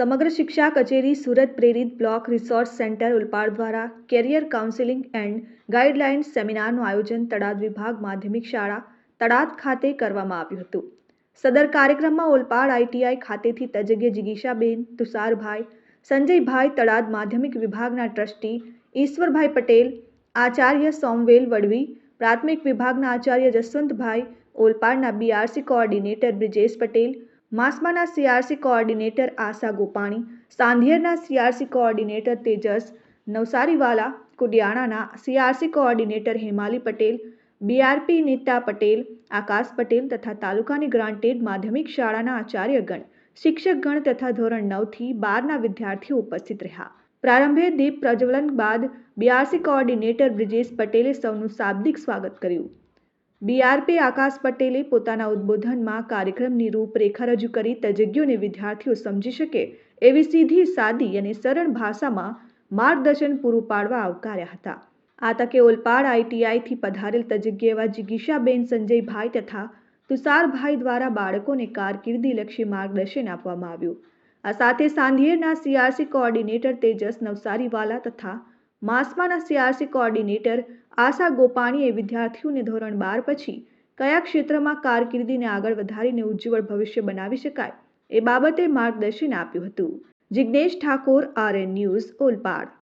સમગ્ર શિક્ષા કચેરી સુરત પ્રેરિત બ્લોક રિસોર્સ સેન્ટર ઉલપાડ દ્વારા કેરિયર કાઉન્સેલિંગ એન્ડ ગાઈડલાઇન્સ સેમિનારનું આયોજન તળાદ વિભાગ માધ્યમિક શાળા તળાદ ખાતે કરવામાં આવ્યું હતું. સદર કાર્યક્રમમાં ઓલપાડ આઈટીઆઈ ખાતેથી તજજ્ઞ જિગીશાબેન, તુષારભાઈ, સંજયભાઈ તળાદ માધ્યમિક વિભાગના ટ્રસ્ટી, ઈશ્વરભાઈ પટેલ, આચાર્ય સોમવેલ વડવી, પ્રાથમિક વિભાગના આચાર્ય જસવંતભાઈ ઓલપાડના બીઆરસી કોઓર્ડિનેટર બ્રિજેશ પટેલ માસમાના સીઆરસી કોઓર્ડિનેટર આશા ગોપાણી સાંધિયરના CRC coordinator Tejas Navsariwala, કુડિયાણાના CRC coordinator Hemali Patel, BRP Nita Patel, Akash Patel તથા તાલુકાની ગ્રાન્ટેડ માધ્યમિક શાળાના આચાર્યગણ, શિક્ષકગણ તથા ધોરણ નવથી બારના વિદ્યાર્થીઓ ઉપસ્થિત રહ્યા. પ્રારંભે દીપ પ્રજ્વલન બાદ બીઆરસી કોઓર્ડિનેટર બ્રિજેશ પટેલે સૌનું શાબ્દિક સ્વાગત કર્યું. બીઆરપી આકાશ પટેલે પોતાના ઉદ્બોધનમાં કાર્યક્રમની રૂપરેખા રજૂ કરી તજજ્ઞોને વિદ્યાર્થીઓ સમજી શકે એવી સીધી, સાદી અને સરળ ભાષામાં માર્ગદર્શન પૂરું પાડવા આવકાર્યા હતા. આ તકે ઓલપાડ આઈટીઆઈથી પધારેલ તજજ્ઞ એવા જિગીશાબેન સંજયભાઈ તથા તુષારભાઈ દ્વારા બાળકોને કારકિર્દીલક્ષી માર્ગદર્શન આપવામાં આવ્યું. આ સાથે સાંધિયેરના સીઆરસી કોઓર્ડિનેટર તેજસ નવસારીવાલા તથા માસમાના સીઆરસી કોઓર્ડિનેટર આશા ગોપાણીએ વિદ્યાર્થીઓને ધોરણ બાર પછી કયા ક્ષેત્રમાં કારકિર્દીને આગળ વધારીને ઉજ્જવળ ભવિષ્ય બનાવી શકાય એ બાબતે માર્ગદર્શન આપ્યું હતું. Jignesh Thakor RN news Olpad.